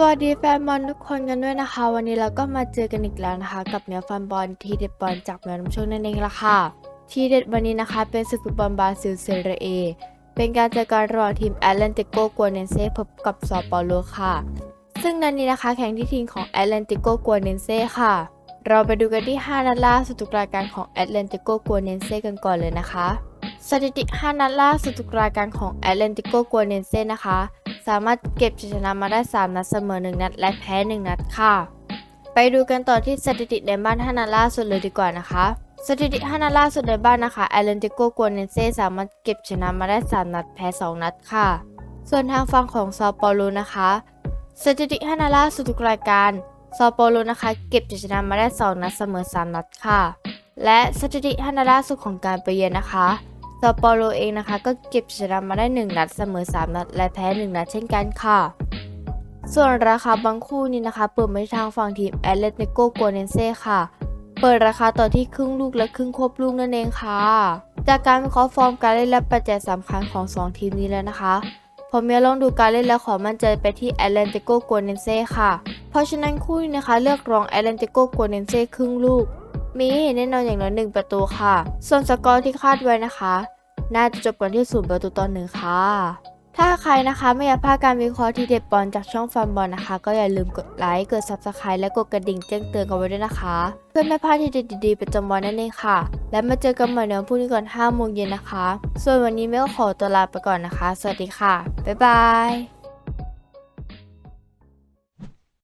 สวัสดีแฟนบอลทุกคนกันด้วยนะคะ วันนี้เราก็มาเจอกันอีกแล้วนะคะ กับเนื้อฟันบอลทีเด็ดบอลจากแมวน้ำชคนั่นเองละค่ะ ทีเด็ดวันนี้นะคะเป็นศึกฟุตบอลบราซิลเซเรเอเป็นการเจอกันระหว่างทีมแอตแลนติโกกัวเนเซ่พบกับซอปาโลค่ะ ซึ่งนัดนนี้นะคะแข่งที่ทีมของแอตแลนติโกกัวเนเซ่ค่ะ เราไปดูกันที่ 5 นัดล่าสุดทุกรายการของแอตแลนติโกกัวเนเซ่กันก่อนเลยนะคะสถิติ 5 นัดล่าสุดทุกรายการของแอตแลนติโกกัวเนเซ่นะคะ สามารถเก็บชัยชนะมาได้ 3 นัดเสมอ 1 นัด และแพ้ 1 นัดค่ะ ไปดูกันต่อที่สถิติในบ้าน5นัดล่าสุดเลยดีกว่านะคะ สถิติ5นัดล่าสุดในบ้านนะคะแอตแลนติโกกัวเนเซ่สามารถเก็บชนะมาได้ 3 นัดแพ้ 2 นัดค่ะ ส่วนทางฝั่งของซาเปาโลนะคะสถิติ5นัดล่าสุดทุกรายการซาเปาโลนะคะ เก็บชัยชนะมาได้ 2 นัดเสมอ 3 นัดค่ะ และสถิติ5นัดล่าสุดของการไปเยือนนะคะ ซาเปโลเองนะคะ ก็เก็บชนะมาได้ 1 นัดเสมอ 3 นัด และแพ้ 1 นัดเช่นกันค่ะ ส่วนราคาบางคู่นี้นะคะ เปิดมาทางฝั่งทีมแอตเลติโกกัวเนเซ่ค่ะ เปิดราคาต่อที่ครึ่งลูกและครึ่งควบลูกนั่นเองค่ะ จากการวิเคราะห์ฟอร์มการเล่นและปัจจัยสำคัญของ 2 ทีมนี้แล้วนะคะผมมีลองดูการเล่นแล้วขอมั่นใจไปที่แอตแลนติโกกัวเนเซ่ค่ะ เพราะฉะนั้นคู่นี้นะคะ เลือกรองแอตแลนติโกกัวเนเซ่ครึ่งลูก มีให้เห็นแน่นอนอย่างน้อยหนึ่งประตูค่ะ ส่วนสกอร์ที่คาดไว้นะคะ น่าจะจบกันที่ศูนย์ประตูต่อหนึ่งค่ะ ถ้าใครนะคะไม่อยากพลาดการวิเคราะห์ที่เด็ดบอลจากช่องฟันบอลนะคะ ก็อย่าลืมกดไลค์กด subscribe และกดกระดิ่งแจ้งเตือนกันไว้ด้วยนะคะ เพื่อไม่พลาดที่เด็ดดีๆประจำวันนั่นเองค่ะ และมาเจอกันใหม่ในวันพรุ่งนี้ก่อน5โมงเย็นนะคะ ส่วนวันนี้เมลขอตัวลาไปก่อนนะคะ สวัสดีค่ะบ๊ายบาย